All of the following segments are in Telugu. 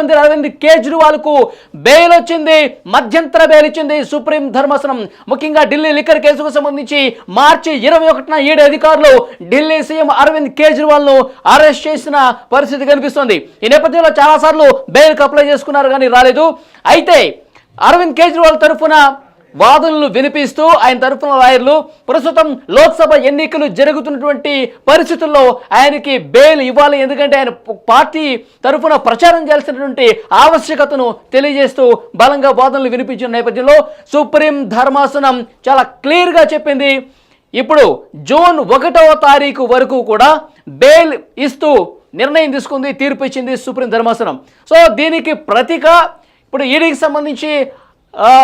అరవింద్ కేజ్రీవాల్కు బెయిల్ వచ్చింది మధ్యంతర బెయిల్ ఇచ్చింది సుప్రీం ధర్మాసనం. ముఖ్యంగా ఢిల్లీ లిక్కర్ కేసుకు సంబంధించి మార్చి ఇరవై ఒకటిన ఏడు అధికారులు ఢిల్లీ సీఎం అరవింద్ కేజ్రీవాల్ను అరెస్ట్ చేసిన పరిస్థితి కనిపిస్తుంది. ఈ నేపథ్యంలో చాలాసార్లు బెయిల్కి అప్లై చేసుకున్నారు కానీ రాలేదు. అయితే అరవింద్ కేజ్రీవాల్ తరఫున వాదనలు వినిపిస్తూ ఆయన తరఫున లాయర్లు ప్రస్తుతం లోక్సభ ఎన్నికలు జరుగుతున్నటువంటి పరిస్థితుల్లో ఆయనకి బెయిల్ ఇవ్వాలి. ఎందుకంటే ఆయన పార్టీ తరఫున ప్రచారం చేయాల్సినటువంటి ఆవశ్యకతను తెలియజేస్తూ బలంగా వాదనలు వినిపించిన నేపథ్యంలో సుప్రీం ధర్మాసనం చాలా క్లియర్గా చెప్పింది. ఇప్పుడు జూన్ ఒకటవ తారీఖు వరకు కూడా బెయిల్ ఇస్తూ నిర్ణయం తీసుకుంది తీర్పు ఇచ్చింది సుప్రీం ధర్మాసనం. సో దీనికి ప్రతిగా ఇప్పుడు ఈడీకి సంబంధించి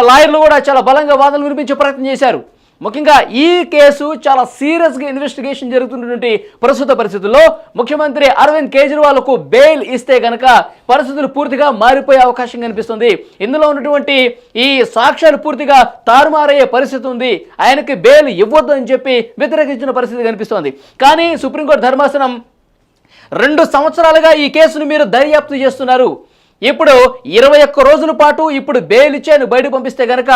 లాయర్లు కూడా చాలా బలంగా వాదనలు వినిపించే ప్రయత్నం చేశారు. ముఖ్యంగా ఈ కేసు చాలా సీరియస్గా ఇన్వెస్టిగేషన్ జరుగుతున్నటువంటి ప్రస్తుత పరిస్థితుల్లో ముఖ్యమంత్రి అరవింద్ కేజ్రీవాల్కు బెయిల్ ఇస్తే గనక పరిస్థితులు పూర్తిగా మారిపోయే అవకాశం కనిపిస్తుంది. ఇందులో ఉన్నటువంటి ఈ సాక్ష్యాలు పూర్తిగా తారుమారయ్యే పరిస్థితి ఉంది. ఆయనకి బెయిల్ ఇవ్వద్దు అని చెప్పి వ్యతిరేకించిన పరిస్థితి కనిపిస్తోంది. కానీ సుప్రీంకోర్టు ధర్మాసనం రెండు సంవత్సరాలుగా ఈ కేసును మీరు దర్యాప్తు చేస్తున్నారు. ఇప్పుడు ఇరవై ఒక్క రోజుల పాటు ఇప్పుడు బెయిల్ ఇచ్చాను బయట పంపిస్తే గనక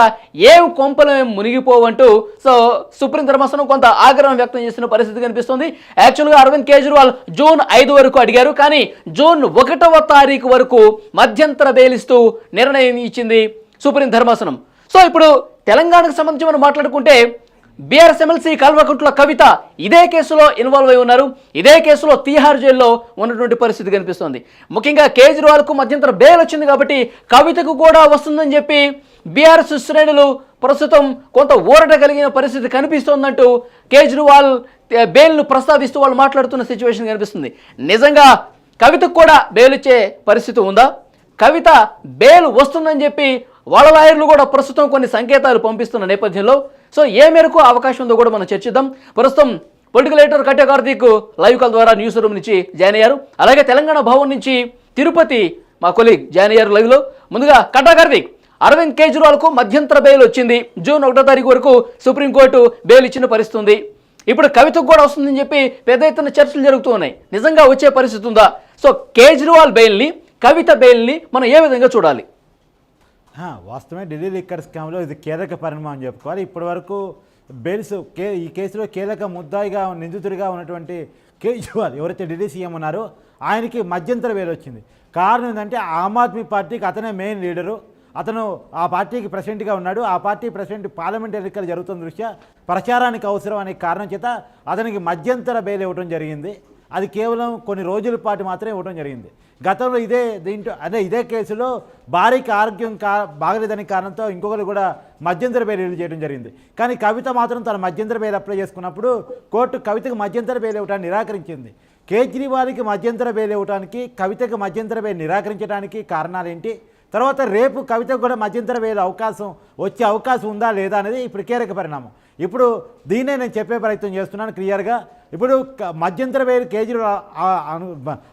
ఏం కొంపలు మునిగిపోవంటూ సో సుప్రీం ధర్మాసనం కొంత ఆగ్రహం వ్యక్తం చేసిన పరిస్థితి కనిపిస్తుంది. యాక్చువల్గా అరవింద్ కేజ్రీవాల్ జూన్ ఐదు వరకు అడిగారు కానీ జూన్ ఒకటవ తారీఖు వరకు మధ్యంతర బెయిల్ ఇస్తూ నిర్ణయం ఇచ్చింది సుప్రీం ధర్మాసనం. సో ఇప్పుడు తెలంగాణకు సంబంధించి మనం మాట్లాడుకుంటే బీఆర్ఎస్ ఎమ్మెల్సీ కల్వకుంట్ల కవిత ఇదే కేసులో ఇన్వాల్వ్ అయి ఉన్నారు. ఇదే కేసులో తీహార్ జైల్లో ఉన్నటువంటి పరిస్థితి కనిపిస్తోంది. ముఖ్యంగా కేజ్రీవాల్కు మధ్యంతర బెయిల్ వచ్చింది కాబట్టి కవితకు కూడా వస్తుందని చెప్పి బీఆర్ఎస్ శ్రేణులు ప్రస్తుతం కొంత ఊరట కలిగిన పరిస్థితి కనిపిస్తోందంటూ కేజ్రీవాల్ బెయిల్ను ప్రస్తావిస్తూ వాళ్ళు మాట్లాడుతున్న సిచ్యువేషన్ కనిపిస్తుంది. నిజంగా కవితకు కూడా బెయిల్ ఇచ్చే పరిస్థితి ఉందా? కవిత బెయిల్ వస్తుందని చెప్పి వాళ్ళ లాయర్లు కూడా ప్రస్తుతం కొన్ని సంకేతాలు పంపిస్తున్న నేపథ్యంలో సో ఏ మేరకు అవకాశం ఉందో కూడా మనం చర్చిద్దాం. ప్రస్తుతం political editor Katte Karthik live call ద్వారా న్యూస్ రూమ్ నుంచి జాయిన్ అయ్యారు. అలాగే తెలంగాణ భవన్ నుంచి తిరుపతి మా కొలీగ్ జాయిన్ అయ్యారు లైవ్లో ముందుగా కట్టా కార్తీక్ అరవింద్ కేజ్రీవాల్కు మధ్యంతర బెయిల్ వచ్చింది. జూన్ ఒకటో తారీఖు వరకు సుప్రీంకోర్టు బెయిల్ ఇచ్చిన పరిస్థితి ఉంది ఇప్పుడు కవితకు కూడా వస్తుందని చెప్పి పెద్ద ఎత్తున చర్చలు జరుగుతూ ఉన్నాయి. నిజంగా వచ్చే పరిస్థితి ఉందా? సో కేజ్రీవాల్ బెయిల్ని కవిత బెయిల్ని మనం ఏ విధంగా చూడాలి? వాస్తవమే ఢిల్లీ లిక్కర్ స్కామ్లో ఇది కీలక పరిణామం అని చెప్పుకోవాలి. ఇప్పటి వరకు బెయిల్స్ కే ఈ కేసులో కీలక ముద్దాయిగా నిందితుడిగా ఉన్నటువంటి కేజ్రీవాల్ ఎవరైతే ఢిల్లీ సీఎం ఉన్నారో ఆయనకి మధ్యంతర వేలు వచ్చింది. కారణం ఏంటంటే ఆమ్ ఆద్మీ పార్టీకి అతనే మెయిన్ లీడరు. అతను ఆ పార్టీకి ప్రెసిడెంట్గా ఉన్నాడు. ఆ పార్టీ ప్రెసిడెంట్ పార్లమెంట్ ఎన్నికలు జరుగుతున్న దృష్ట్యా ప్రచారానికి అవసరం అనే కారణం చేత అతనికి మధ్యంతర బెయిల్ ఇవ్వడం జరిగింది. అది కేవలం కొన్ని రోజుల పాటు మాత్రమే ఇవ్వడం జరిగింది. గతంలో ఇదే దీంట్లో అదే ఇదే కేసులో భార్యకి ఆరోగ్యం కా బాగలేదని కారణంతో ఇంకొకరు కూడా మధ్యంతర బెయిల్ రిలీజ్ చేయడం జరిగింది. కానీ కవిత మాత్రం తన మధ్యంతర బెయిల్ అప్లై చేసుకున్నప్పుడు కోర్టు కవితకు మధ్యంతర బెయిల్ ఇవ్వడానికి నిరాకరించింది. కేజ్రీవాల్కి మధ్యంతర బెయిల్ ఇవ్వడానికి కవితకు మధ్యంతర బెయిల్ నిరాకరించడానికి కారణాలు ఏంటి తర్వాత రేపు కవితకు కూడా మధ్యంతర వేల అవకాశం వచ్చే అవకాశం ఉందా లేదా అనేది ఇప్పుడు కీలక పరిణామం. ఇప్పుడు దీన్నే నేను చెప్పే ప్రయత్నం చేస్తున్నాను క్లియర్గా. ఇప్పుడు మధ్యంతర వేలు కేజ్రీవాల్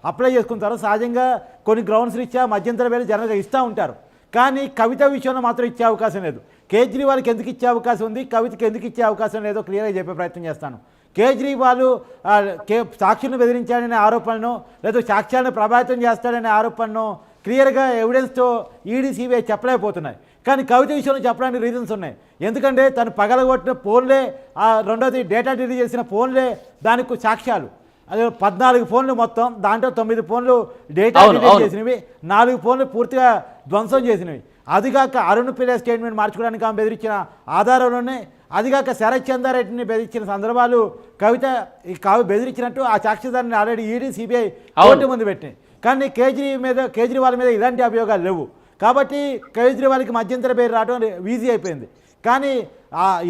అప్లై చేసుకుంటారు. సహజంగా కొన్ని గ్రౌండ్స్ ఇచ్చా మధ్యంతర వేలు జనరల్గా ఇస్తూ ఉంటారు. కానీ కవిత విషయంలో మాత్రం ఇచ్చే అవకాశం లేదు. కేజ్రీవాల్కి ఎందుకు ఇచ్చే అవకాశం ఉంది? కవితకి ఎందుకు ఇచ్చే అవకాశం లేదో క్లియర్గా చెప్పే ప్రయత్నం చేస్తాను. కేజ్రీవాల్ కే సాక్షులను బెదిరించాడనే ఆరోపణను లేదా సాక్ష్యాలను ప్రభావితం చేస్తాడనే ఆరోపణను క్లియర్గా ఎవిడెన్స్తో ఈడీ సిబిఐ చెప్పలేకపోతున్నాయి. కానీ కవిత విషయంలో చెప్పడానికి రీజన్స్ ఉన్నాయి. ఎందుకంటే తను పగలగొట్టిన ఫోన్లే ఆ రెండోది డేటా డిలీట్ చేసిన ఫోన్లే దానికి సాక్ష్యాలు. అదే పద్నాలుగు ఫోన్లు మొత్తం దాంట్లో తొమ్మిది ఫోన్లు డేటా డిలీట్. చేసినవి నాలుగు ఫోన్లు పూర్తిగా ధ్వంసం చేసినవి. అదిగాక అరుణ్ పిల్లే స్టేట్మెంట్ మార్చుకోవడానికి ఆమె బెదిరించిన ఆధారంలోనే అదిగాక శరత్ చంద్రారెడ్డిని బెదిరించిన సందర్భాలు కవిత ఈ కావి బెదిరించినట్టు ఆ సాక్షిదారిని ఆల్రెడీ ఈడీ సిబిఐ కోర్టు ముందు పెట్టినాయి. కానీ కేజ్రీ మీద కేజ్రీవాల్ మీద ఇలాంటి అభియోగాలు లేవు. కాబట్టి కేజ్రీవాల్కి మధ్యంతర పేరు రావడం ఈజీ అయిపోయింది. కానీ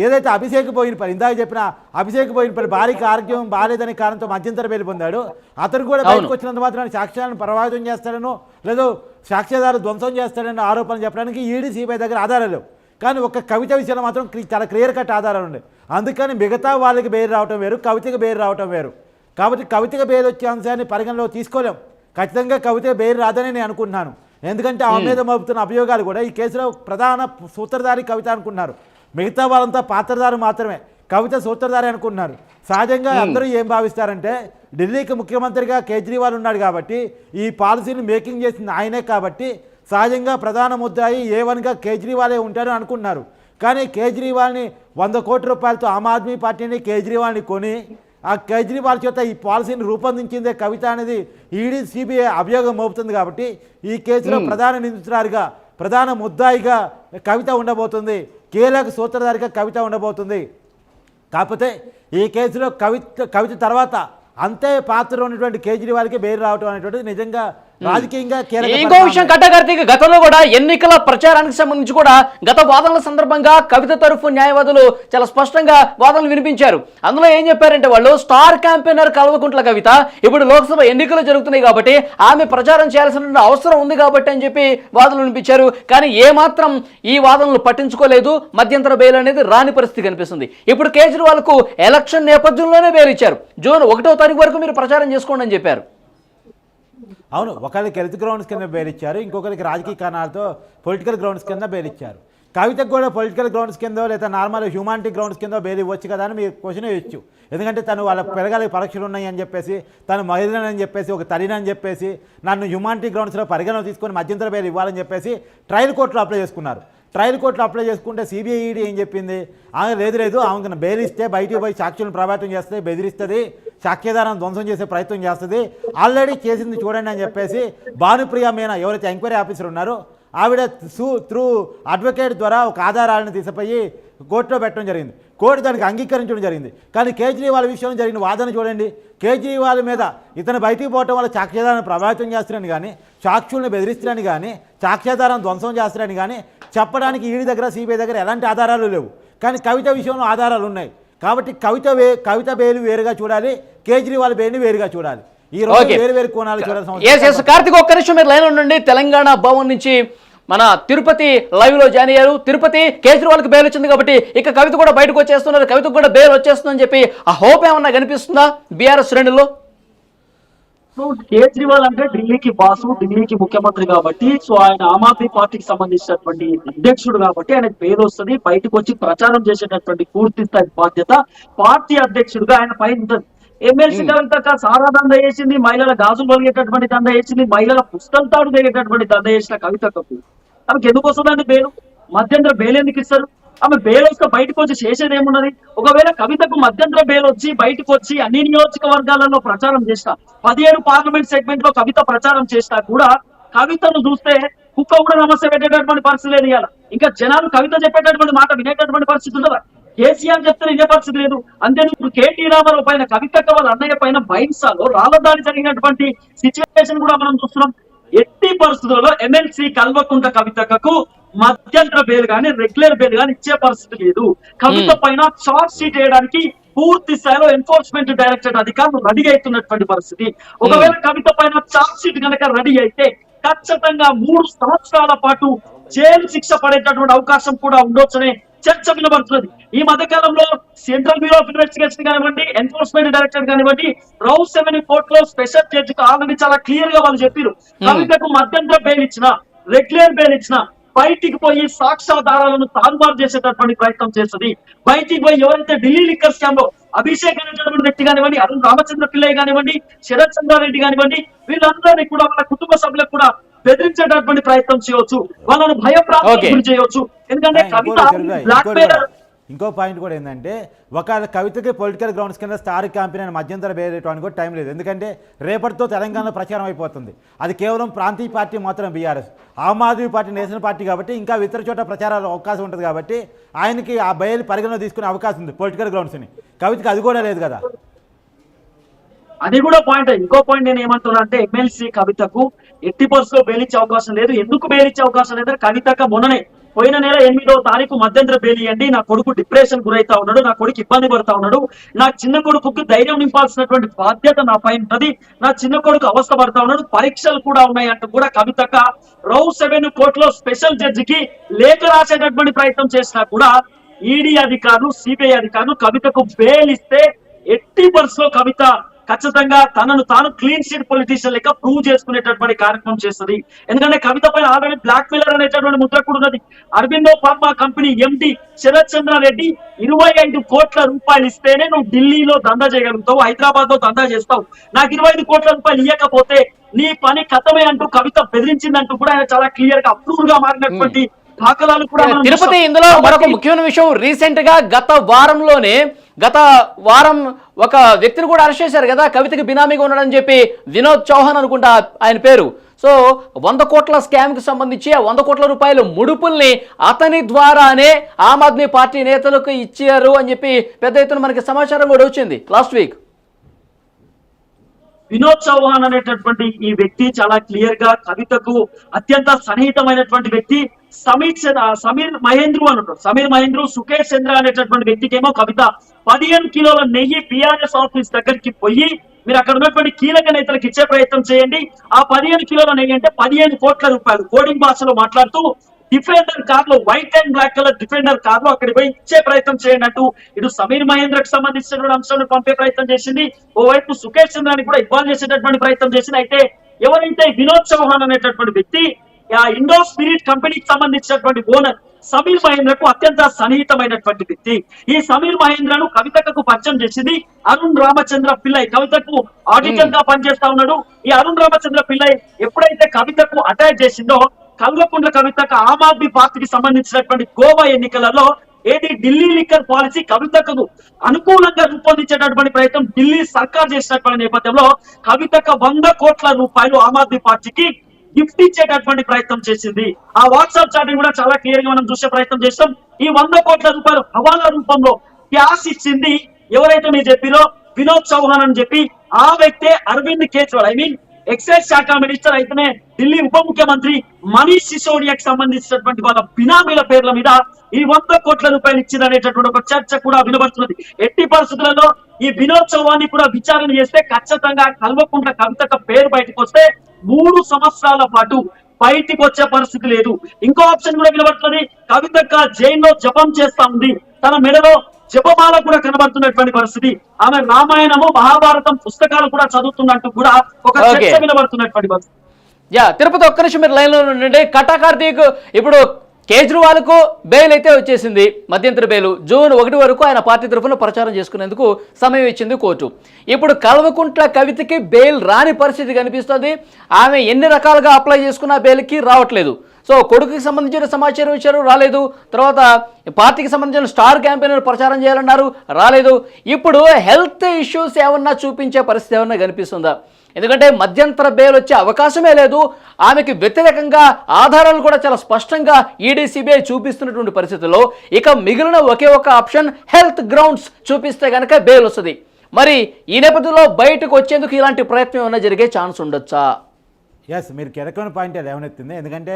ఏదైతే అభిషేక్ పోయిన పని ఇందాక చెప్పిన అభిషేక్ పోయిన పని భార్యకి ఆరోగ్యం బాగాలేదనే కారణంతో మధ్యంతర బెయిల్ పొందాడు. అతను కూడా బయటకు. వచ్చినంత మాత్రాన్ని సాక్ష్యాలను ప్రభావితం చేస్తాడనో లేదో సాక్ష్యాధారు ధ్వంసం చేస్తాడని ఆరోపణ చెప్పడానికి ఈడీ సిబిఐ దగ్గర ఆధారాలు లేవు. కానీ ఒక కవిత విషయంలో మాత్రం చాలా క్లియర్ కట్ ఆధారాలు ఉన్నాయి. అందుకని మిగతా వాళ్ళకి బెయిల్ రావటం వేరు కవితకి బెయిల్ రావటం వేరు. కాబట్టి కవితకి బెయిల్ వచ్చే అంశాన్ని పరిగణలో తీసుకోలేం. ఖచ్చితంగా కవిత బెయిల్ రాదని నేను అనుకుంటున్నాను. ఎందుకంటే ఆమె మీద మోపుతున్న అభియోగాలు కూడా ఈ కేసులో ప్రధాన సూత్రధారి కవిత అనుకున్నారు. మిగతా వాళ్ళంతా పాత్రధారు మాత్రమే. కవిత సూత్రధారి అనుకున్నారు. సహజంగా అందరూ ఏం భావిస్తారంటే ఢిల్లీకి ముఖ్యమంత్రిగా కేజ్రీవాల్ ఉన్నాడు కాబట్టి ఈ పాలసీని మేకింగ్ చేసింది ఆయనే కాబట్టి సహజంగా ప్రధాన ముద్దాయి ఏ వన్గా కేజ్రీవాలే ఉంటాడు అనుకున్నారు. కానీ కేజ్రీవాల్ని వంద కోట్ల రూపాయలతో ఆమ్ ఆద్మీ పార్టీని కేజ్రీవాల్ని కొని ఆ కేజ్రీవాల్ చేత ఈ పాలసీని రూపొందించిందే కవిత అనేది ఈడీ సిబిఐ అభియోగం మోపుతుంది కాబట్టి ఈ కేసులో ప్రధాన నిందితురాలిగా ప్రధాన ముద్దాయిగా కవిత ఉండబోతుంది. కీలక సూత్రధారిగా కవిత ఉండబోతుంది. కాకపోతే ఈ కేసులో కవిత కవిత తర్వాత అంతే పాత్ర ఉన్నటువంటి కేజ్రీవాల్కి బెయిల్ రావటం అనేటువంటిది నిజంగా రాజకీయంగా ఇంకో. విషయం కట్టగార్తీక్ గతంలో కూడా ఎన్నికల ప్రచారానికి సంబంధించి కూడా గత వాదనల సందర్భంగా కవిత తరఫు న్యాయవాదులు చాలా స్పష్టంగా వాదనలు వినిపించారు. అందులో ఏం చెప్పారంటే వాళ్ళు స్టార్ క్యాంపెయినర్ కల్వకుంట్ల కవిత ఇప్పుడు లోక్సభ ఎన్నికలు జరుగుతున్నాయి కాబట్టి ఆమె ప్రచారం చేయాల్సిన అవసరం ఉంది కాబట్టి అని చెప్పి వాదనలు వినిపించారు. కానీ ఏ మాత్రం ఈ వాదనలు పట్టించుకోలేదు. మధ్యంతర బెయిల్ అనేది రాని పరిస్థితి కనిపిస్తుంది. ఇప్పుడు కేజ్రీవాల్కు ఎలక్షన్ నేపథ్యంలోనే బెయిల్ ఇచ్చారు. జూన్ ఒకటో తారీఖు వరకు మీరు ప్రచారం చేసుకోండి అని చెప్పారు. అవును ఒకరికి హెల్త్ గ్రౌండ్స్ కింద బెయిల్ ఇంకొకరికి రాజకీయ కారణాలతో పొలిటికల్ గ్రౌండ్స్ కింద బెయిల్ ఇచ్చారు కవితకు కూడా పొలిటికల్ గ్రౌండ్స్ కింద లేదా నార్మల్ హ్యూమానిటీ గ్రౌండ్స్ కింద బెయిల్ ఇవ్వచ్చు కదా అని మీరు క్వశ్చన్ ఇవ్వచ్చు ఎందుకంటే తను వాళ్ళ పెరగాలి పరీక్షలు ఉన్నాయి అని చెప్పేసి తను మహిళనని చెప్పేసి ఒక తల్లినని చెప్పేసి నన్ను హ్యూమానిటీ గ్రౌండ్స్లో పరిగణన తీసుకొని మధ్యంతర బెయిల్ ఇవ్వాలని చెప్పేసి ట్రయల్ కోర్టులో అప్లై చేసుకున్నారు. ట్రయల్ కోర్టులో అప్లై చేసుకుంటే సిబిఐఈడి ఏం చెప్పింది? ఆమె లేదు లేదు ఆమెకు బెదిరిస్తే బయటికి పోయి సాక్షులను ప్రభావితం చేస్తే బెదిరిస్తుంది సాక్ష్యాధారం ధ్వంసం చేసే ప్రయత్నం చేస్తుంది. ఆల్రెడీ చేసింది చూడండి అని చెప్పేసి భానుప్రియ మీనా ఎవరైతే ఎంక్వైరీ ఆఫీసర్ ఉన్నారో ఆవిడ త్రూ త్రూ అడ్వకేట్ ద్వారా ఒక ఆధారాలను తీసుకుపోయి కోర్టులో పెట్టడం జరిగింది. కోర్టు దానికి అంగీకరించడం జరిగింది. కానీ కేజ్రీవాల్ విషయంలో జరిగిన వాదన చూడండి. కేజ్రీవాల్ మీద ఇతను బయటికి పోవటం వల్ల సాక్ష్యాధారాన్ని ప్రభావితం చేస్తున్నాను కానీ సాక్షుల్ని బెదిరిస్తున్నాను కానీ సాక్ష్యాధారాన్ని ధ్వంసం చేస్తున్నాను కానీ చెప్పడానికి ఈడి దగ్గర సిబిఐ దగ్గర ఎలాంటి ఆధారాలు లేవు. కానీ కవిత విషయంలో ఆధారాలు ఉన్నాయి. కాబట్టి కవిత వే కవిత బెయిల్ వేరుగా చూడాలి. కేజ్రీవాల్ బెయిల్ని వేరుగా చూడాలి. ఈ రోజు. వేరు వేరు కోణాలు చూడాల్సిన ఎస్ కార్తిక్ ఒక్క నిమిషం మీరు లైన్ ఉండండి. తెలంగాణ భవన్ నుంచి మన తిరుపతి లైవ్లో జాయిన్ అయ్యారు. తిరుపతి కేజ్రీవాల్కి బెయిల్ వచ్చింది కాబట్టి ఇక కవిత కూడా బయటకు వచ్చేస్తున్నారు. కవితకు కూడా బెయిల్ వచ్చేస్తుందని చెప్పి ఆ హోప్ ఏమన్నా కనిపిస్తుందా బీఆర్ఎస్ శ్రేణుల్లో సో కేజ్రీవాల్ అంటే ఢిల్లీకి బాసు ఢిల్లీకి ముఖ్యమంత్రి కాబట్టి సో ఆయన ఆమ్ ఆద్మీ పార్టీకి సంబంధించినటువంటి అధ్యక్షుడు కాబట్టి ఆయనకు పేరు వస్తుంది. బయటకు వచ్చి ప్రచారం చేసేటటువంటి పూర్తి స్థాయి బాధ్యత పార్టీ అధ్యక్షుడిగా ఆయన పైన ఉంటుంది. ఎమ్మెల్సీ కవిత సారా దండ వేసింది మహిళల గాజులు పలిగేటటువంటి దండ వేసింది మహిళల పుస్తకం తాడు దిగేటటువంటి దండ వేసిన కవితకు ఆమెకి ఎందుకు వస్తుందండి బేలు? మధ్యంతర బెయిల్ ఎందుకు ఇస్తారు? ఆమె బెయిల్ వస్తే బయటకు వచ్చి చేసేది ఏమున్నది? ఒకవేళ కవితకు మధ్యంతర బెయిల్ వచ్చి బయటకు వచ్చి అన్ని నియోజకవర్గాలలో ప్రచారం చేసిన పదిహేడు పార్లమెంట్ సెగ్మెంట్లో కవిత ప్రచారం చేసినా కూడా కవితను చూస్తే కుక్క కూడా నమస్తే పెట్టేటటువంటి పరిస్థితి లేదు ఇవాళ. ఇంకా జనాలు కవిత చెప్పేటటువంటి మాట వినేటటువంటి పరిస్థితి ఉండదా? కేసీఆర్ చెప్తే ఇదే పరిస్థితి లేదు. అంతే ఇప్పుడు కేటీ రామారావు పైన కవిత వాళ్ళ అన్నయ్య పైన బైన్సాలో రాళ్ళ జరిగినటువంటి సిచ్యువేషన్ కూడా మనం చూస్తున్నాం. ఎట్టి పరిస్థితుల్లో ఎమ్మెల్సీ కల్వకుంట కవితకు మధ్యంతర బెయిల్ గాని రెగ్యులర్ బెయిల్ గాని ఇచ్చే పరిస్థితి లేదు. కవిత పైన చార్జ్ షీట్ వేయడానికి పూర్తి స్థాయిలో ఎన్ఫోర్స్మెంట్ డైరెక్టరేట్ అధికారులు రెడీ అవుతున్నటువంటి పరిస్థితి. ఒకవేళ కవిత పైన చార్జ్ షీట్ కనుక రెడీ అయితే ఖచ్చితంగా మూడు సంవత్సరాల పాటు జైలు శిక్ష పడేటటువంటి అవకాశం కూడా ఉండొచ్చనే చర్చ వినబడుతున్నది. ఈ మధ్య కాలంలో సెంట్రల్ బ్యూరో ఆఫ్ ఇన్వెస్టిగేషన్ కానివ్వండి ఎన్ఫోర్స్మెంట్ డైరెక్టర్ కానివ్వండి రౌస్ సెవెన్ కోర్ట్లో స్పెషల్ జడ్జి ఆల్రెడీ చాలా క్లియర్గా వాళ్ళు చెప్పారు కవితకు మధ్యంతర బెయిల్ ఇచ్చిన రెగ్యులర్ బెయిల్ ఇచ్చిన బయటికి పోయి సాక్ష్యాధారాలను తారుమారు చేసేటటువంటి ప్రయత్నం చేస్తుంది. బయటికి పోయి ఎవరైతే ఢిల్లీ లిక్కర్ స్కామ్లో అభిషేక్ అనేటటువంటి వ్యక్తి కానివ్వండి అరుణ్ రామచంద్ర పిల్లయ్య కానివ్వండి శరత్ చంద్రారెడ్డి కానివ్వండి వీళ్ళందరినీ కూడా వాళ్ళ కుటుంబ సభ్యులకు కూడా బెదిరించేటటువంటి ప్రయత్నం చేయొచ్చు. వాళ్ళను. భయప్రాంతం గురి చేయొచ్చు. ఎందుకంటే కవిత బ్లాక్ కూడా- ఇంకో పాయింట్ కూడా ఏంటంటే ఒక కవితకి పొలిటికల్ గ్రౌండ్స్ కింద స్టార్ క్యాంపెయిన్ అని మధ్యంతర వేయడానికి కూడా టైం లేదు. ఎందుకంటే రేపటితో తెలంగాణలో ప్రచారం అయిపోతుంది. అది కేవలం ప్రాంతీయ పార్టీ మాత్రం BRS Aam Aadmi party national party కాబట్టి ఇంకా ఇతర చోట ప్రచారాలు అవకాశం ఉంటుంది కాబట్టి ఆయనకి ఆ బయలు పరిగణలో తీసుకునే అవకాశం ఉంది పొలిటికల్ గ్రౌండ్స్ని కవితకి అది కూడా లేదు కదా. అది కూడా పాయింట్ ఇంకో పాయింట్ నేను ఏమంటున్నా అంటే ఎమ్మెల్సీ కవితకు ఎట్టి పరిస్థితిలో బెయిలిచ్చే అవకాశం లేదు. ఎందుకు బెయిలిచ్చే అవకాశం లేదు? కవితక మొన్ననే పోయిన నెల ఎనిమిదో తారీఖు మధ్యంతర బెయిల్ అండి నా కొడుకు డిప్రెషన్ గురైతా ఉన్నాడు. నా కొడుకు ఇబ్బంది పడతా ఉన్నాడు. నా చిన్న కొడుకుకి ధైర్యం నింపాల్సినటువంటి బాధ్యత నా పైన ఉంటది నా చిన్న కొడుకు అవస్థ పడతా ఉన్నాడు. పరీక్షలు కూడా ఉన్నాయి అంటూ కూడా కవితక రౌ సెవెన్ కోర్టులో స్పెషల్ జడ్జికి లేఖ రాసేటటువంటి ప్రయత్నం చేసినా కూడా ఈడీ అధికారులు సిబిఐ అధికారులు కవితకు బెయిల్ ఇస్తే ఎట్టి పరిస్థితిలో కవిత ఖచ్చితంగా తనను తాను క్లీన్ షీట్ పొలిటీషియన్ లెక్క ప్రూవ్ చేసుకునేటటువంటి కార్యక్రమం చేస్తుంది. ఎందుకంటే కవిత పైన ఆల్రెడీ బ్లాక్ మెయిలర్ అనేటటువంటి ముద్ర కూడా ఉన్నది. Aurobindo pharma company MD Sarath Chandra Reddy ఇరవై ఐదు కోట్ల రూపాయలు ఇస్తేనే నువ్వు ఢిల్లీలో దందా చేయగలుగుతావు హైదరాబాద్లో దందా చేస్తావు. నాకు ఇరవై ఐదు కోట్ల రూపాయలు ఇవ్వకపోతే నీ పని కథమే అంటూ కవిత బెదిరించిందంటూ కూడా ఆయన చాలా క్లియర్గా అప్రూవ్గా మారినటువంటి దాఖలాలు కూడా తిరుపతి. ఇందులో మరొక ముఖ్యమైన విషయం రీసెంట్గా గత వారంలోనే గత వారం ఒక వ్యక్తిని కూడా అరెస్ట్ చేశారు కదా కవితకి బినామీగా ఉన్నాడని చెప్పి వినోద్ చౌహాన్ అనుకుంటా ఆయన పేరు. సో వంద కోట్ల స్కామ్కి సంబంధించి ఆ వంద కోట్ల రూపాయల ముడుపుల్ని అతని ద్వారానే ఆమ్ ఆద్మీ పార్టీ నేతలకు ఇచ్చారు అని చెప్పి పెద్ద ఎత్తున మనకి సమాచారం కూడా వచ్చింది. Last week. వినోద్ చౌహాన్ అనేటటువంటి ఈ వ్యక్తి చాలా క్లియర్గా కవితకు అత్యంత సన్నిహితమైనటువంటి వ్యక్తి. సమీర్ సమీర్ మహేంద్రు అని ఉంటాడు. సమీర్ మహేంద్రు సుకేష్ చంద్ర అనేటటువంటి వ్యక్తికి ఏమో కవిత. పదిహేను కిలోల నెయ్యి పిఆర్ఎస్ ఆఫీస్ దగ్గరికి పోయి మీరు అక్కడ ఉన్నటువంటి కీలక నేతలకు ఇచ్చే ప్రయత్నం చేయండి. ఆ పదిహేను కిలోల నెయ్యి అంటే పదిహేను కోట్ల రూపాయలు. కోడింగ్ భాషలో మాట్లాడుతూ డిఫెండర్ కార్లో white and black colour defender కార్లో అక్కడికి పోయి ఇచ్చే ప్రయత్నం చేయండి అంటూ ఇటు సమీర్ మహేంద్రకు సంబంధించినటువంటి అంశాలను పంపే ప్రయత్నం చేసింది. ఓవైపు సుఖేష్ చంద్రానికి కూడా ఇబ్బంది చేసేటటువంటి ప్రయత్నం చేసింది. అయితే ఎవరైతే వినోద్ చౌహాన్ అనేటటువంటి వ్యక్తి ఆ ఇండో స్పిరిట్ కంపెనీకి సంబంధించినటువంటి ఓనర్ సమీర్ మహేంద్రకు అత్యంత సన్నిహితమైనటువంటి వ్యక్తి. ఈ సమీర్ మహేంద్రను కవితకు పరిచయం చేసింది అరుణ్ రామచంద్ర పిల్లై. కవితకు ఆడిటర్గా పనిచేస్తా ఉన్నాడు. ఈ అరుణ్ రామచంద్ర పిల్లై ఎప్పుడైతే కవితకు అటాక్ చేసిందో కల్వకుంట్ల కవితకు ఆమ్ ఆద్మీ పార్టీకి సంబంధించినటువంటి గోవా ఎన్నికలలో ఏది ఢిల్లీ లిక్కర్ పాలసీ కవితకు అనుకూలంగా రూపొందించేటటువంటి ప్రయత్నం ఢిల్లీ సర్కార్ చేసినటువంటి నేపథ్యంలో కవితకు వంద కోట్ల రూపాయలు ఆమ్ ఆద్మీ పార్టీకి గిఫ్ట్ ఇచ్చేటటువంటి ప్రయత్నం చేసింది. ఆ వాట్సాప్ చాటింగ్ కూడా చాలా క్లియర్గా మనం చూసే ప్రయత్నం చేస్తాం. ఈ వంద కోట్ల రూపాయలు హవాలా రూపంలో క్యాష్ ఇచ్చింది ఎవరైతే మీరు చెప్పిరో వినోద్ చౌహాన్ అని చెప్పి ఆ వ్యక్తే Arvind Kejriwal. I mean excise శాఖ మినిస్టర్ అయితేనే ఢిల్లీ ఉప ముఖ్యమంత్రి మనీష్ సిసోడియాకి సంబంధించినటువంటి వాళ్ళ బినామీల పేర్ల మీద ఈ వంద కోట్ల రూపాయలు ఇచ్చిందనేటటువంటి ఒక చర్చ కూడా వినబడుతున్నది. ఎట్టి పరిస్థితులలో ఈ వినోత్సవాన్ని కూడా విచారణ చేస్తే ఖచ్చితంగా కల్వకుంట కవితక పేరు బయటకు వస్తే మూడు సంవత్సరాల పాటు బయటికి వచ్చే పరిస్థితి లేదు. ఇంకో ఆప్షన్ కూడా వినబడుతుంది కవితక్క జైల్లో జపం చేస్తా ఉంది. తన మెడలో జపమాల కూడా కనబడుతున్నటువంటి పరిస్థితి. ఆమె రామాయణము మహాభారతం పుస్తకాలు కూడా చదువుతున్నట్టు కూడా ఒక చర్చ Okay. వినబడుతున్నటువంటి పరిస్థితి. యా తిరుపతి ఒక్క నిమిషం మీరు లైన్లో ఉండండి. కటా కార్తీక్ ఇప్పుడు కేజ్రీవాల్కు బెయిల్ అయితే వచ్చేసింది మధ్యంతర బెయిల్. జూన్ ఒకటి వరకు ఆయన పార్టీ తరఫున ప్రచారం చేసుకునేందుకు సమయం ఇచ్చింది కోర్టు. ఇప్పుడు కల్వకుంట్ల కవితకి బెయిల్ రాని పరిస్థితి కనిపిస్తుంది. ఆమె ఎన్ని రకాలుగా అప్లై చేసుకున్న బెయిల్కి రావట్లేదు. సో కొడుకుకి సంబంధించిన సమాచారం ఇచ్చారు రాలేదు. తర్వాత పార్టీకి సంబంధించిన స్టార్ క్యాంపెయిన్ ప్రచారం చేయాలన్నారు రాలేదు. ఇప్పుడు హెల్త్ ఇష్యూస్ ఏమన్నా చూపించే పరిస్థితి ఏమన్నా కనిపిస్తుందా? ఎందుకంటే మధ్యంతర బెయిల్ వచ్చే అవకాశమే లేదు. ఆమెకి వ్యతిరేకంగా ఆధారాలు కూడా చాలా స్పష్టంగా ఈడీ సిబిఐ చూపిస్తున్నటువంటి పరిస్థితుల్లో ఇక మిగిలిన ఒకే ఒక ఆప్షన్ హెల్త్ గ్రౌండ్స్ చూపిస్తే కనుక బెయిల్ వస్తుంది. మరి ఈ నేపథ్యంలో బయటకు వచ్చేందుకు ఇలాంటి ప్రయత్నం ఏమైనా జరిగే ఛాన్స్ ఉండొచ్చా? ఎస్ మీరు కీలకమైన పాయింట్ అది ఎందుకంటే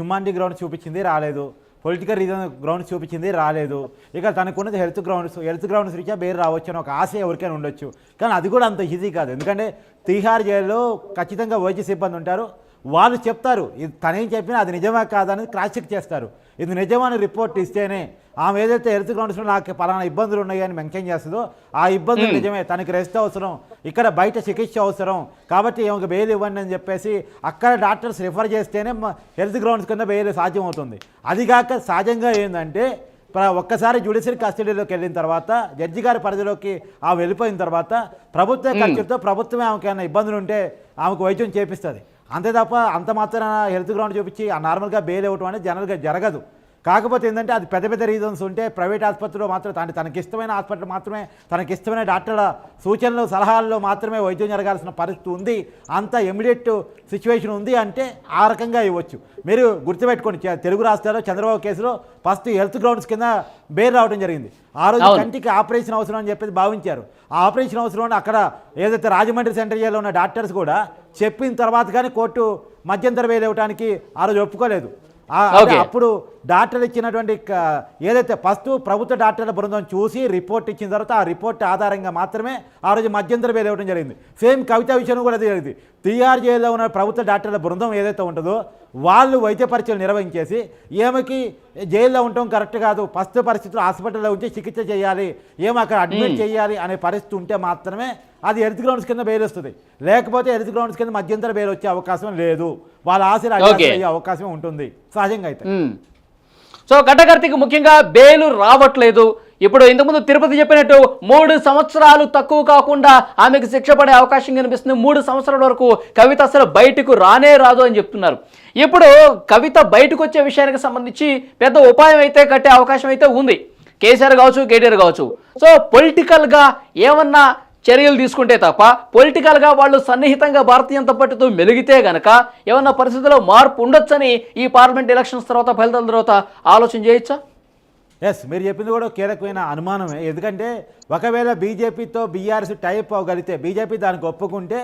హ్యుమానిటీ గ్రౌండ్ చూపించింది రాలేదు. పొలిటికల్ రీజన్ గ్రౌండ్ చూపించింది రాలేదు. ఇక తనకున్నది హెల్త్ గ్రౌండ్స్ హెల్త్ గ్రౌండ్స్ రీత్యా బేరు రావచ్చు అని ఒక ఆశ ఎవరికైనా ఉండొచ్చు. కానీ అది కూడా అంత ఈజీ కాదు. ఎందుకంటే తీహార్ జైల్లో ఖచ్చితంగా వైద్య సిబ్బంది ఉంటారు. వాళ్ళు చెప్తారు ఇది తనేం చెప్పినా అది నిజమా కాదని క్రాస్ చెక్ చేస్తారు. ఇది నిజమని రిపోర్ట్ ఇస్తేనే ఆమె ఏదైతే హెల్త్ గ్రౌండ్స్లో నాకు పలానా ఇబ్బందులు ఉన్నాయని మెన్షన్ చేస్తుందో ఆ ఇబ్బందులు నిజమే. తనకి రెస్ట్ అవసరం ఇక్కడ బయట చికిత్స అవసరం. కాబట్టి ఈమెకు బెయిల్ ఇవ్వండి అని చెప్పేసి అక్కడ డాక్టర్స్ రిఫర్ చేస్తేనే హెల్త్ గ్రౌండ్స్ కింద బెయిల్ సాధ్యం అవుతుంది అది కాక సహజంగా ఏంటంటే ఒక్కసారి జ్యుడిషియల్ కస్టడీలోకి వెళ్ళిన తర్వాత జడ్జి గారి పరిధిలోకి ఆమె వెళ్ళిపోయిన తర్వాత ప్రభుత్వ ఖర్చులతో ప్రభుత్వమే ఆమెకి ఏమైనా ఇబ్బందులు ఉంటే ఆమెకు వైద్యం చేపిస్తుంది. అంతే తప్ప అంత మాత్రాన హెల్త్ గ్రౌండ్ చూపించి ఆ నార్మల్గా బెయిల్ ఇవ్వటం అనేది జనరల్గా జరగదు. కాకపోతే ఏంటంటే అది పెద్ద పెద్ద రీజన్స్ ఉంటే ప్రైవేట్ ఆసుపత్రిలో మాత్రం తన తనకి ఇష్టమైన హాస్పిటల్ మాత్రమే తనకి ఇష్టమైన డాక్టర్ల సూచనలు సలహాల్లో మాత్రమే వైద్యం జరగాల్సిన పరిస్థితి ఉంది. అంత ఇమీడియట్ సిచ్యువేషన్ ఉంది అంటే ఆ రకంగా ఇవ్వచ్చు. మీరు గుర్తుపెట్టుకోండి తెలుగు రాష్ట్రాల్లో చంద్రబాబు కేసులో ఫస్ట్ హెల్త్ గ్రౌండ్స్ కింద బెయిల్ రావడం జరిగింది. ఆ రోజు. కంటికి ఆపరేషన్ అవసరం అని చెప్పేసి భావించారు. ఆ ఆపరేషన్ అవసరం అక్కడ ఏదైతే రాజమండ్రి సెంటర్ జైల్లో ఉన్న డాక్టర్స్ కూడా చెప్పిన తర్వాత కానీ కోర్టు మధ్యంతర బెయిల్ ఇవ్వడానికి ఆ రోజు ఒప్పుకోలేదు. అప్పుడు డాక్టర్ ఇచ్చినటువంటి ఏదైతే ఫస్ట్ ప్రభుత్వ డాక్టర్ల బృందం చూసి రిపోర్ట్ ఇచ్చిన తర్వాత ఆ రిపోర్ట్ ఆధారంగా మాత్రమే ఆ రోజు మధ్యంతర బెయిల్ ఇవ్వడం జరిగింది. సేమ్ కవిత విషయం కూడా జరిగింది. టీఆర్ జైల్లో ఉన్న ప్రభుత్వ డాక్టర్ల బృందం ఏదైతే ఉంటుందో వాళ్ళు వైద్య పరీక్షలు నిర్వహించేసి ఈమెకి జైల్లో ఉండటం కరెక్ట్ కాదు. ఫస్ట్ పరిస్థితులు హాస్పిటల్లో ఉంచి చికిత్స చేయాలి. ఏమో అక్కడ అడ్మిట్ చేయాలి అనే పరిస్థితి ఉంటే మాత్రమే అది ఎర్త్ గ్రౌండ్స్ కింద బెయిల్ వస్తుంది. లేకపోతే ఎర్త్ గ్రౌండ్స్ కింద మధ్యంతర బెయిల్ వచ్చే అవకాశం లేదు. వాళ్ళ ఆశలు అయ్యే అవకాశం ఉంటుంది. సహజంగా అయితే. సో ఘటకర్తికి ముఖ్యంగా బెయిల్ రావట్లేదు. ఇప్పుడు ఇంతకుముందు తిరుపతి చెప్పినట్టు మూడు సంవత్సరాలు తక్కువ కాకుండా ఆమెకు శిక్ష పడే అవకాశం కనిపిస్తుంది. మూడు సంవత్సరాల వరకు కవిత అసలు బయటకు రానే రాదు అని చెప్తున్నారు. ఇప్పుడు కవిత బయటకు వచ్చే విషయానికి సంబంధించి పెద్ద ఉపాయం అయితే కట్టే అవకాశం అయితే ఉంది. కేసీఆర్ కావచ్చు కేటీఆర్ కావచ్చు. సో పొలిటికల్గా ఏమన్నా చర్యలు తీసుకుంటే తప్ప పొలిటికల్గా వాళ్ళు సన్నిహితంగా భారతీయ జనతా పార్టీతో మెలిగితే గనక ఏమన్నా పరిస్థితుల్లో మార్పు ఉండొచ్చని ఈ పార్లమెంట్ ఎలక్షన్స్ తర్వాత ఫలితాల తర్వాత ఆలోచన చేయొచ్చా? ఎస్ మీరు చెప్పింది కూడా కీలకమైన అనుమానమే. ఎందుకంటే ఒకవేళ బీజేపీతో బీఆర్ఎస్ టైప్ అవ్వగలిగితే బీజేపీ దానికి ఒప్పుకుంటే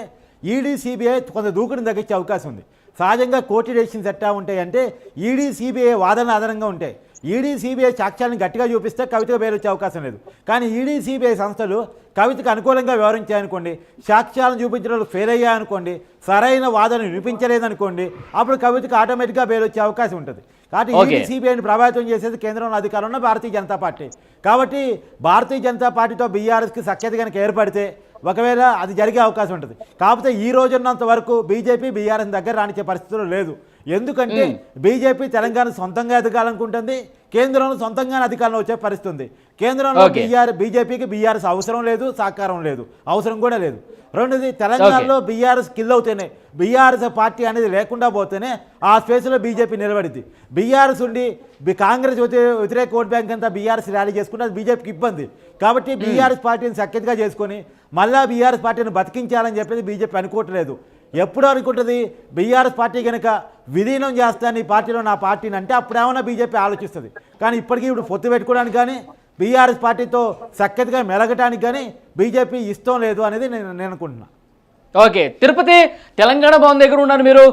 ఈడీ సిబిఐ కొంత దూకుడిని తగ్గించే అవకాశం ఉంది. సహజంగా కోర్టు డెసిషన్స్ ఎట్టా ఉంటాయంటే ఈడీ సిబిఐ వాదన ఆధారంగా ఉంటాయి. ఈడీ సిబిఐ సాక్ష్యాలను గట్టిగా చూపిస్తే కవితకు బెయిల్ వచ్చే అవకాశం లేదు. కానీ ఈడీ సిబిఐ సంస్థలు కవితకు అనుకూలంగా వ్యవహరించాయనుకోండి సాక్ష్యాలను చూపించడంలో ఫెయిల్ అయ్యాయనుకోండి సరైన వాదన వినిపించలేదనుకోండి అప్పుడు కవితకు ఆటోమేటిక్గా బెయిల్ వచ్చే అవకాశం ఉంటుంది. కాబట్టి సిబిఐని ప్రభావితం చేసేది కేంద్రంలో అధికారం ఉన్న భారతీయ జనతా పార్టీ. కాబట్టి భారతీయ జనతా పార్టీతో బీఆర్ఎస్కి సఖ్యత కనుక ఏర్పడితే ఒకవేళ అది జరిగే అవకాశం ఉంటుంది. కాకపోతే ఈ రోజున్నంత వరకు బీజేపీ బీఆర్ఎస్ దగ్గర రానిచ్చే పరిస్థితులు లేదు. ఎందుకంటే బీజేపీ తెలంగాణ సొంతంగా ఎదగాలనుకుంటుంది కేంద్రంలో సొంతంగానే అధికారంలో వచ్చే పరిస్థితి ఉంది. కేంద్రంలో. బీఆర్ బీజేపీకి బీఆర్ఎస్ అవసరం లేదు సహకారం లేదు. అవసరం కూడా లేదు. రెండోది తెలంగాణలో బీఆర్ఎస్ కిల్ అవుతేనే బీఆర్ఎస్ పార్టీ అనేది లేకుండా పోతేనే ఆ స్పేస్లో బీజేపీ నిలబడింది. బీఆర్ఎస్ ఉండి కాంగ్రెస్ వ్యతి- వ్యతిరేక ఓట్ బ్యాంక్ అంతా బీఆర్ఎస్ ర్యాలీ చేసుకుంటే అది బీజేపీకి ఇబ్బంది. కాబట్టి బీఆర్ఎస్ పార్టీని సఖ్యతగా చేసుకొని మళ్ళా బీఆర్ఎస్ పార్టీని బతికించాలని చెప్పేది బీజేపీ అనుకోవట్లేదు. ఎప్పుడు అనుకుంటుంది బీఆర్ఎస్ పార్టీ కనుక విలీనం చేస్తాను ఈ పార్టీలో నా పార్టీని అంటే అప్పుడేమన్నా బీజేపీ ఆలోచిస్తుంది. కానీ ఇప్పటికీ ఇప్పుడు పొత్తు పెట్టుకోవడానికి కానీ బీఆర్ఎస్ పార్టీతో సఖ్యతగా మెలగటానికి కానీ బీజేపీ ఇష్టం లేదు అనేది నేను నేను అనుకుంటున్నాను ఓకే తిరుపతి తెలంగాణ భవన్ దగ్గర ఉన్నారు మీరు.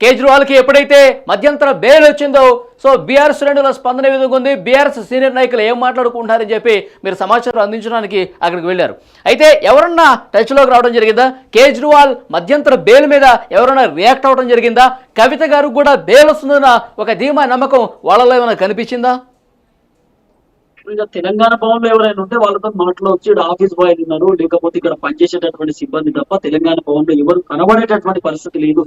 కేజ్రీవాల్కి ఎప్పుడైతే మధ్యంతర బెయిల్ వచ్చిందో సో బీఆర్ఎస్ శ్రేణుల స్పందన విధంగా ఉంది బీఆర్ఎస్ సీనియర్ నాయకులు ఏం మాట్లాడుకుంటున్నారని చెప్పి మీరు సమాచారం అందించడానికి అక్కడికి వెళ్ళారు. అయితే ఎవరన్నా టచ్లోకి రావడం జరిగిందా? కేజ్రీవాల్ మధ్యంతర బెయిల్ మీద ఎవరైనా రియాక్ట్ అవ్వడం జరిగిందా? కవిత గారు కూడా బెయిల్ వస్తుందన్న ఒక ధీమా నమ్మకం వాళ్ళలో ఏమైనా కనిపించిందా? ఇంకా తెలంగాణ భవన్లో ఎవరైనా ఉంటే వాళ్ళతో మాట్లాడవచ్చు ఇక్కడ ఆఫీస్ బాయ్ ఉన్నారు. లేకపోతే ఇక్కడ పనిచేసేటటువంటి సిబ్బంది తప్ప తెలంగాణ భవన్లో ఎవరు కనబడేటటువంటి పరిస్థితి లేదు.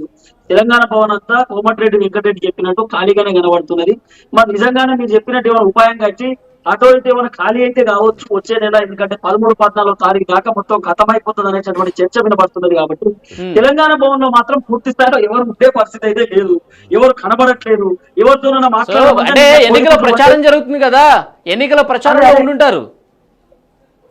తెలంగాణ భవన్ అంతా కోమటిరెడ్డి వెంకటరెడ్డి చెప్పినట్టు ఖాళీగానే కనబడుతున్నది. మరి నిజంగానే మీరు చెప్పినట్టు ఏమైనా ఉపాయం కట్టి అటో ఇటు ఏమైనా ఖాళీ అయితే కావచ్చు. వచ్చే నెల ఎందుకంటే పదమూడు పద్నాలుగు తారీఖు దాకా మొత్తం ఖతమైపోతుంది అనేటటువంటి చర్చ వినబడుతున్నది కాబట్టి తెలంగాణ భవన్లో మాత్రం పూర్తి స్థాయిలో ఎవరు ఉండే పరిస్థితి అయితే లేదు. ఎవరు కనబడట్లేదు. ఎవరితోనైనా సో మాట్లాడాలంటే అంటే ఎన్నికల ప్రచారం జరుగుతుంది కదా. ఎన్నికల ప్రచారంలో అదే. ఉండుంటారు?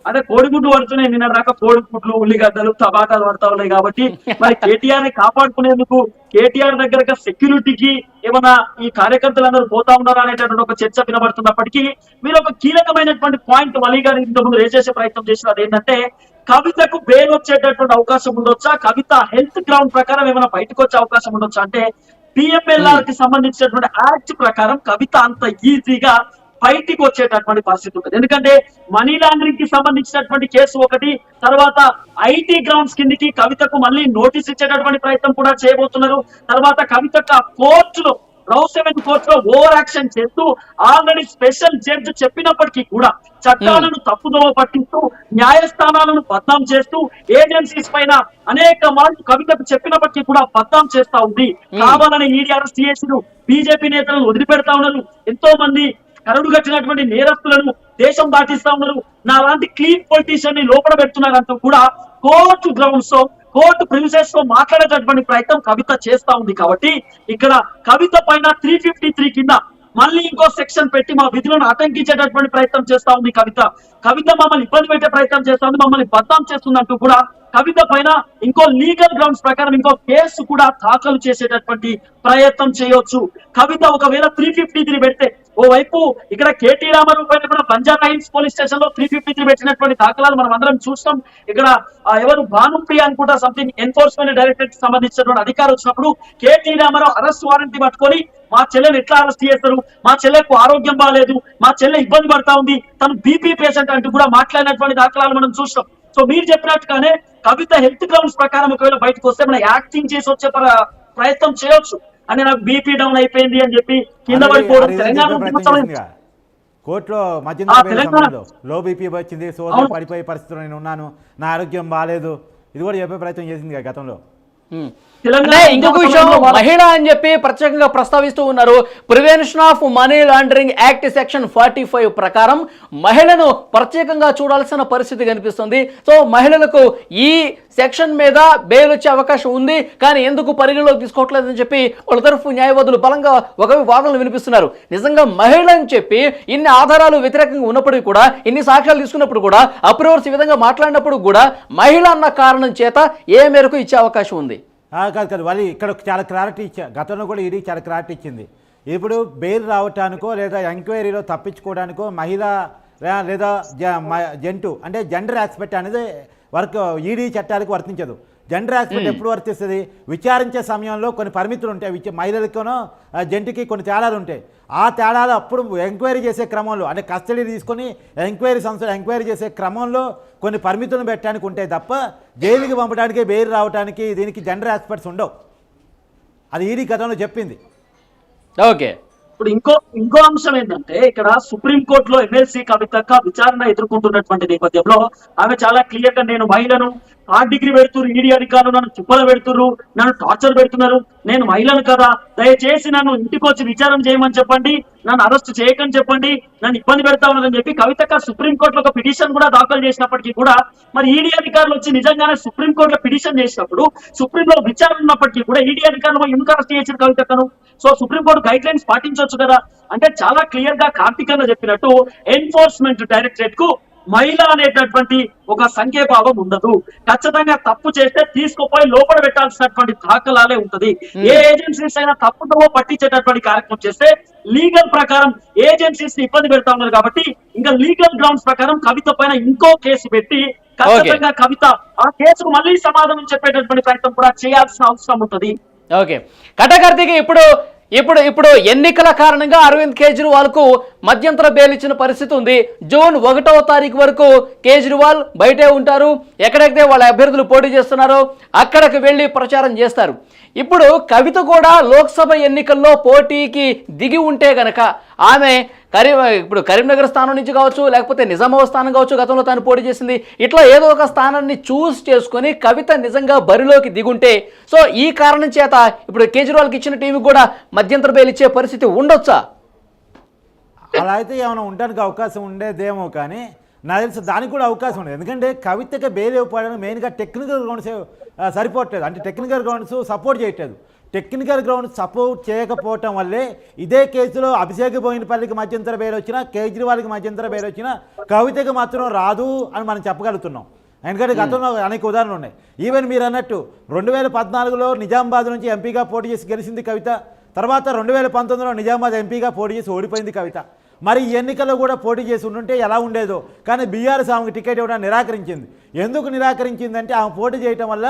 అదే కోడిగుడ్డు పడుతున్నాయి నిన్న దాకా కోడిగుడ్లు ఉల్లిగడ్డలు టమాటాలు పడతా ఉన్నాయి కాబట్టి మరి కేటీఆర్ని కాపాడుకునేందుకు కేటీఆర్ దగ్గర సెక్యూరిటీకి ఏమైనా ఈ కార్యకర్తలందరూ పోతా ఉన్నారా అనేటటువంటి ఒక చర్చ వినబడుతున్నప్పటికీ మీరు ఒక కీలకమైనటువంటి పాయింట్ వలీ గారు ఇంతకుముందు రేస్ చేసే ప్రయత్నం చేసిన ఏంటంటే కవితకు బెయిల్ వచ్చేటటువంటి అవకాశం ఉండొచ్చా? కవిత హెల్త్ గ్రౌండ్ ప్రకారం ఏమైనా బయటకు వచ్చే అవకాశం ఉండొచ్చా? అంటే పిఎంఎల్ఆర్కి సంబంధించినటువంటి యాక్ట్ ప్రకారం కవిత అంత ఈజీగా బయటికి వచ్చేటటువంటి పరిస్థితి ఉంటుంది ఎందుకంటే మనీ లాండరింగ్కి సంబంధించినటువంటి కేసు ఒకటి తర్వాత ఐటీ గ్రౌండ్స్ కిందికి కవితకు మళ్ళీ నోటీస్ ఇచ్చేటటువంటి ప్రయత్నం కూడా చేయబోతున్నారు. తర్వాత కవితకు ఆ కోర్టులో రౌ సెవెన్ కోర్టు లో ఓవర్ యాక్షన్ చేస్తూ ఆల్రెడీ స్పెషల్ జడ్జ్ చెప్పినప్పటికీ కూడా చట్టాలను తప్పుదోవ పట్టిస్తూ న్యాయస్థానాలను బద్నాం చేస్తూ ఏజెన్సీస్ పైన అనేక మార్లు కవితకు చెప్పినప్పటికీ కూడా బద్నాం చేస్తా ఉంది. కావాలని ఈడీ అరెస్ట్ చేసిన బీజేపీ నేతలను వదిలిపెడతా ఉన్నారు. ఎంతో మంది కరడు కట్టినటువంటి నేరస్తులను దేశం దాటిస్తా ఉన్నారు. నా లాంటి క్లీన్ పొలిటీషియన్ని లోపల పెడుతున్నారంతా కూడా కోర్టు గ్రౌండ్స్లో కోర్టు ప్రిన్సెస్లో మాట్లాడేటటువంటి ప్రయత్నం కవిత చేస్తా ఉంది కాబట్టి ఇక్కడ కవిత పైన త్రీ ఫిఫ్టీ త్రీ కింద మళ్ళీ ఇంకో సెక్షన్ పెట్టి మా విధులను ఆటంకించేటటువంటి ప్రయత్నం చేస్తా ఉంది కవిత. కవిత మమ్మల్ని ఇబ్బంది పెట్టే ప్రయత్నం చేస్తా ఉంది మమ్మల్ని బద్నాం చేస్తున్నట్టు కూడా కవిత పైన ఇంకో లీగల్ గ్రౌండ్స్ ప్రకారం ఇంకో కేసు కూడా దాఖలు చేసేటటువంటి ప్రయత్నం చేయొచ్చు. కవిత ఒకవేళ త్రీ ఫిఫ్టీ త్రీ పెడితే ఓవైపు ఇక్కడ కేటీ రామారావు పైన కూడా పంజాబ్ హైన్స్ పోలీస్ స్టేషన్లో త్రీ ఫిఫ్టీ త్రీ పెట్టినటువంటి దాఖలాలు మనం అందరం చూస్తాం. ఇక్కడ ఎవరు భానుప్రియ అనుకుంటా సంథింగ్ ఎన్ఫోర్స్మెంట్ డైరెక్టరేట్కి సంబంధించినటువంటి అధికారులు వచ్చినప్పుడు కేటీ రామారావు అరెస్ట్ వారెంట్ పట్టుకొని మా చెల్లెని ఎట్లా అరెస్ట్ చేస్తారు? మా చెల్లెకు ఆరోగ్యం బాగాలేదు మా చెల్లె ఇబ్బంది పడతా ఉంది తను బీపీ పేషెంట్ అంటూ కూడా మాట్లాడినటువంటి దాఖలాలు మనం చూస్తాం. సో మీరు చెప్పినట్టుగానే కవిత హెల్త్ గ్రౌండ్స్ ప్రకారం ఒకవేళ బయటకు వస్తే మనం యాక్టింగ్ చేసి వచ్చే ప్ర- ప్రయత్నం చేయొచ్చు అంటే నాకు బీపీ డౌన్ అయిపోయింది అని చెప్పి కింద పడిపోవడం తెలంగాణ. కోర్టులో సమయంలో లో బీపీ వచ్చింది సోదరు. పడిపోయే పరిస్థితిలో నేను ఉన్నాను నా ఆరోగ్యం బాగాలేదు ఇది కూడా చెప్పే ప్రయత్నం చేసింది గతంలో ఇంకొక విషయం మహిళ అని చెప్పి ప్రత్యేకంగా ప్రస్తావిస్తూ ఉన్నారు. Prevention of money laundering act section forty five ప్రకారం మహిళను ప్రత్యేకంగా చూడాల్సిన పరిస్థితి కనిపిస్తుంది. సో మహిళలకు ఈ సెక్షన్ మీద బెయిల్ వచ్చే అవకాశం ఉంది. కానీ ఎందుకు పరిగణలోకి తీసుకోవట్లేదని చెప్పి వాళ్ళ తరఫు న్యాయవాదులు బలంగా ఒక వాదనలు వినిపిస్తున్నారు. నిజంగా మహిళ అని చెప్పి ఇన్ని ఆధారాలు వ్యతిరేకంగా ఉన్నప్పటికీ కూడా ఇన్ని సాక్ష్యాలు తీసుకున్నప్పుడు కూడా అప్రూవర్స్ ఈ విధంగా మాట్లాడినప్పుడు కూడా మహిళ అన్న కారణం చేత ఏ మేరకు ఇచ్చే అవకాశం ఉంది? కాదు కాదు వాళ్ళు ఇక్కడ చాలా క్లారిటీ ఇచ్చా గతంలో కూడా ఇది చాలా క్లారిటీ ఇచ్చింది. ఇప్పుడు బెయిల్ రావటానికో లేదా ఎంక్వైరీలో తప్పించుకోవడానికో మహిళ లేదా జ- మ- జంటు అంటే జెండర్ ఆస్పెక్ట్ అనేది వర్క్ ఈడీ చట్టాలకు వర్తించదు. జెండర్ ఆస్పెక్ట్ ఎప్పుడు వర్తిస్తుంది? విచారించే సమయంలో కొన్ని పరిమితులు ఉంటాయి. విచ మహిళలకునో ఆ, జంటుకి కొన్ని తేడాలు ఉంటాయి. ఆ తేడాలు అప్పుడు ఎంక్వైరీ చేసే క్రమంలో అంటే కస్టడీ తీసుకొని ఎంక్వైరీ సంస్థలు ఎంక్వైరీ చేసే క్రమంలో కొన్ని పరిమితులను పెట్టడానికి ఉంటాయి తప్ప జైలుకి పంపడానికి బెయిల్ రావడానికి దీనికి జెండర్ ఆస్పెక్ట్స్ ఉండవు. అది ఈడీ గతంలో చెప్పింది. ఓకే. ఇప్పుడు ఇంకో ఇంకో అంశం ఏంటంటే ఇక్కడ సుప్రీం కోర్టులో ఎమ్మెల్సీ కవితక్క విచారణ ఎదుర్కొంటున్నటువంటి నేపథ్యంలో ఆమె చాలా క్లియర్గా నేను మహిళను థర్డ్ డిగ్రీ పెడుతున్నారు ఈడీ అధికారులు నన్ను చుప్పలు పెడుతున్నారు నన్ను టార్చర్ పెడుతున్నారు. నేను మహిళను కదా దయచేసి నన్ను ఇంటికి వచ్చి విచారం చేయమని చెప్పండి నన్ను అరెస్ట్ చేయకని చెప్పండి నన్ను ఇబ్బంది పెడతా ఉన్నదని చెప్పి కవితక్క సుప్రీం కోర్టులో ఒక పిటిషన్ కూడా దాఖలు చేసినప్పటికీ కూడా మరి ఈడీ అధికారులు వచ్చి నిజంగానే సుప్రీంకోర్టులో పిటిషన్ చేసినప్పుడు సుప్రీంలో విచారణ ఉన్నప్పటికీ కూడా ఈడీ అధికారులు ఎందుకు అరెస్ట్ చేసిన కవితక్కను? So supreme court guidelines పాటించవచ్చు కదా? అంటే చాలా క్లియర్గా కార్తీకంగా చెప్పినట్టు ఎన్ఫోర్స్మెంట్ డైరెక్టరేట్కు మహిళ అనేటటువంటి ఒక సంఖ్యాభావం ఉండదు. ఖచ్చితంగా తప్పు చేస్తే తీసుకుపోయి లోపల పెట్టాల్సినటువంటి దాఖలాలే ఉంటది. ఏ ఏజెన్సీస్ అయినా తప్పుతో పట్టించేటటువంటి కార్యక్రమం చేస్తే లీగల్ ప్రకారం ఏజెన్సీస్ని ఇబ్బంది పెడతా ఉన్నారు కాబట్టి ఇంకా లీగల్ గ్రౌండ్స్ ప్రకారం కవిత పైన ఇంకో కేసు పెట్టి ఖచ్చితంగా కవిత ఆ కేసుకు మళ్ళీ సమాధానం చెప్పేటటువంటి ప్రయత్నం కూడా చేయాల్సిన అవసరం ఉంటది. ఓకే. కటకార్తికి ఇప్పుడు ఇప్పుడు ఇప్పుడు ఎన్నికల కారణంగా అరవింద్ కేజ్రీవాల్కు మధ్యంతర బెయిల్ ఇచ్చిన పరిస్థితి ఉంది. జూన్ ఒకటవ తారీఖు వరకు కేజ్రీవాల్ బయటే ఉంటారు. ఎక్కడైతే వాళ్ళ అభ్యర్థులు పోటీ చేస్తున్నారో. అక్కడికి వెళ్ళి ప్రచారం చేస్తారు. ఇప్పుడు కవిత కూడా లోక్సభ ఎన్నికల్లో పోటీకి దిగి ఉంటే గనక ఆమె కరీం ఇప్పుడు కరీంనగర్ స్థానం నుంచి కావచ్చు లేకపోతే నిజామాబాద్ స్థానం కావచ్చు గతంలో తాను పోటీ చేసింది. ఇట్లా ఏదో ఒక స్థానాన్ని చూస్ చేసుకొని కవిత నిజంగా బరిలోకి దిగుంటే సో ఈ కారణం చేత ఇప్పుడు కేజ్రీవాల్కి ఇచ్చిన టీంకి కూడా మధ్యంతర బెయిల్ ఇచ్చే పరిస్థితి ఉండొచ్చా? అలా అయితే ఏమైనా ఉండడానికి అవకాశం ఉండేదేమో కానీ నాకు తెలిసి దానికి కూడా అవకాశం ఉండదు. ఎందుకంటే కవితకి బెయిల్ ఇవ్వడానికి మెయిన్గా టెక్నికల్ గ్రౌండ్స్ సరిపోవట్లేదు. అంటే టెక్నికల్ గ్రౌండ్స్ సపోర్ట్ చేయట్లేదు. టెక్నికల్ గ్రౌండ్ సపోర్ట్ చేయకపోవటం వల్లే ఇదే కేసులో అభిషేక్ బోయినపల్లికి మధ్యంతర బెయిల్ వచ్చినా కేజ్రీవాల్కి మధ్యంతర బెయిల్ వచ్చినా కవితకి మాత్రం రాదు అని మనం చెప్పగలుగుతున్నాం. ఎందుకంటే గతంలో అనేక ఉదాహరణలు ఉన్నాయి. ఈవెన్ మీరు అన్నట్టు రెండు వేల పద్నాలుగులో నిజామాబాద్ నుంచి ఎంపీగా పోటీ చేసి గెలిచింది కవిత. తర్వాత రెండు వేల పంతొమ్మిదిలో నిజామాబాద్ ఎంపీగా పోటీ చేసి ఓడిపోయింది కవిత. మరి ఈ ఎన్నికల్లో కూడా పోటీ చేసి ఉండుంటే ఎలా ఉండేదో. కానీ బీఆర్ఎస్ ఆమెకు టికెట్ ఇవ్వడం నిరాకరించింది. ఎందుకు నిరాకరించిందంటే ఆమె పోటీ చేయటం వల్ల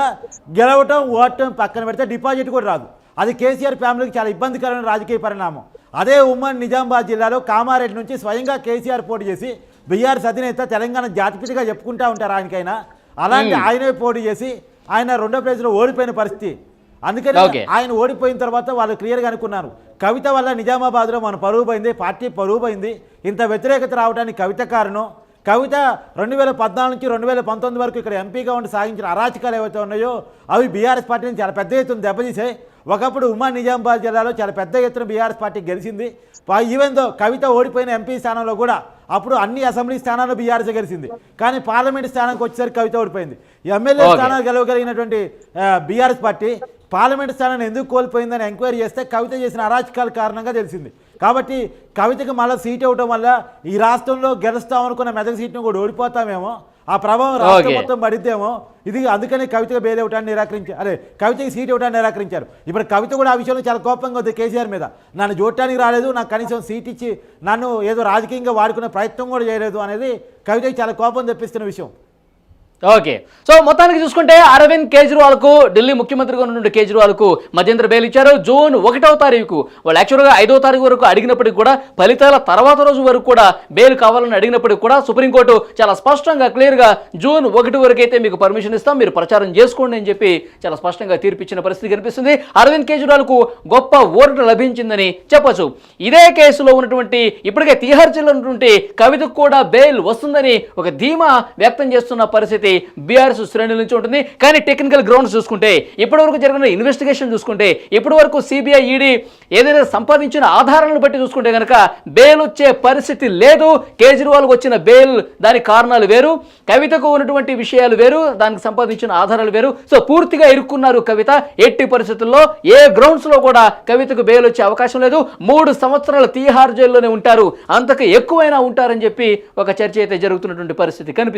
గెలవటం ఓటం పక్కన పెడితే డిపాజిట్ కూడా రాదు. అది కేసీఆర్ ఫ్యామిలీకి చాలా ఇబ్బందికరమైన రాజకీయ పరిణామం. అదే ఉమ్మడి నిజామాబాద్ జిల్లాలో కామారెడ్డి నుంచి స్వయంగా కేసీఆర్ పోటీ చేసి బీఆర్ఎస్ అధినేత తెలంగాణ జాతిపిటిగా చెప్పుకుంటా ఉంటారు ఆయనకైనా. అలాంటి ఆయనే పోటీ చేసి ఆయన రెండో ప్లేస్లో ఓడిపోయిన పరిస్థితి. అందుకని. ఆయన ఓడిపోయిన తర్వాత వాళ్ళు క్లియర్గా అనుకున్నారు. కవిత వల్ల నిజామాబాద్లో మన పరువు పోయింది పార్టీ పరువు పోయింది. ఇంత వ్యతిరేకత రావడానికి కవిత కారణం. కవిత రెండు వేల పద్నాలుగు నుంచి రెండు వేల పంతొమ్మిది వరకు ఇక్కడ ఎంపీగా ఉండి సాగించిన అరాచకాలు ఏవైతే ఉన్నాయో అవి బీఆర్ఎస్ పార్టీని చాలా పెద్ద ఎత్తున దెబ్బతీసాయి ఒకప్పుడు ఉమ్మా నిజామాబాద్ జిల్లాలో చాలా పెద్ద ఎత్తున బీఆర్ఎస్ పార్టీ గెలిచింది. ఈవెన్ దో కవిత ఓడిపోయిన ఎంపీ స్థానంలో కూడా అప్పుడు అన్ని అసెంబ్లీ స్థానాల్లో బీఆర్ఎస్ గెలిచింది. కానీ పార్లమెంట్ స్థానానికి వచ్చేసరికి కవిత ఓడిపోయింది. ఎమ్మెల్యే. స్థానాలు గెలవగలిగినటువంటి బీఆర్ఎస్ పార్టీ పార్లమెంట్ స్థానాన్ని ఎందుకు కోల్పోయిందని ఎంక్వైరీ చేస్తే కవిత చేసిన అరాచకాల కారణంగా తెలిసింది. కాబట్టి కవితకు మళ్ళీ సీట్ ఇవ్వటం వల్ల ఈ రాష్ట్రంలో గెలుస్తామనుకున్న మెదక్ సీట్ను కూడా ఓడిపోతామేమో ఆ ప్రభావం రాష్ట్రం. మొత్తం పడిద్దేమో ఇది అందుకని కవితకు బెయిల్ ఇవ్వటాన్ని నిరాకరించారు అదే కవితకి సీట్ ఇవ్వటాన్ని నిరాకరించారు. ఇప్పుడు కవిత కూడా ఆ విషయంలో చాలా కోపంగా ఉంది కేసీఆర్ మీద. నన్ను చూడటానికి రాలేదు నాకు కనీసం సీట్ ఇచ్చి నన్ను ఏదో రాజకీయంగా వాడుకునే ప్రయత్నం కూడా చేయలేదు అనేది కవితకి చాలా కోపం తెప్పిస్తున్న విషయం. ఓకే. సో మొత్తానికి చూసుకుంటే అరవింద్ కేజ్రీవాల్కు ఢిల్లీ ముఖ్యమంత్రిగా ఉన్నటువంటి కేజ్రీవాల్కు మధ్యంతర బెయిల్ ఇచ్చారు. జూన్ ఒకటవ తారీఖు వాళ్ళు యాక్చువల్గా ఐదో తారీఖు వరకు అడిగినప్పటికీ కూడా ఫలితాల తర్వాత రోజు వరకు కూడా బెయిల్ కావాలని అడిగినప్పటికీ కూడా సుప్రీంకోర్టు చాలా స్పష్టంగా క్లియర్గా జూన్ ఒకటి వరకు అయితే మీకు పర్మిషన్ ఇస్తాం మీరు ప్రచారం చేసుకోండి అని చెప్పి చాలా స్పష్టంగా తీర్పిచ్చిన పరిస్థితి కనిపిస్తుంది. అరవింద్ కేజ్రీవాల్కు గొప్ప ఓటు లభించిందని చెప్పొచ్చు. ఇదే కేసులో ఉన్నటువంటి ఇప్పటికే తీహార్ జిల్లా ఉన్నటువంటి కవితకు కూడా బెయిల్ వస్తుందని ఒక ధీమా వ్యక్తం చేస్తున్న పరిస్థితి బీఆర్ఎస్ శ్రేణుల నుంచి ఉంటుంది. కానీ టెక్నికల్ గ్రౌండ్స్ చూసుకుంటే ఇప్పటివరకు జరిగిన ఇన్వెస్టిగేషన్ చూసుకుంటే ఇప్పటి వరకు సిబిఐ ఈడీ ఏదైనా సంపాదించిన ఆధారాలను బట్టి చూసుకుంటే కనుక బెయిల్ వచ్చే పరిస్థితి లేదు. కేజ్రీవాల్కి వచ్చిన బెయిల్ దాని కారణాలు వేరు. కవితకు ఉన్నటువంటి విషయాలు వేరు. దానికి సంపాదించిన ఆధారాలు వేరు. సో పూర్తిగా ఇరుక్కున్నారు కవిత. ఎట్టి పరిస్థితుల్లో ఏ గ్రౌండ్స్లో కూడా కవితకు బెయిల్ వచ్చే అవకాశం లేదు. మూడు సంవత్సరాలు తీహార్ జైల్లోనే ఉంటారు. అంతకు ఎక్కువైనా ఉంటారని చెప్పి ఒక చర్చ అయితే జరుగుతున్నటువంటి పరిస్థితి కనిపిస్తుంది.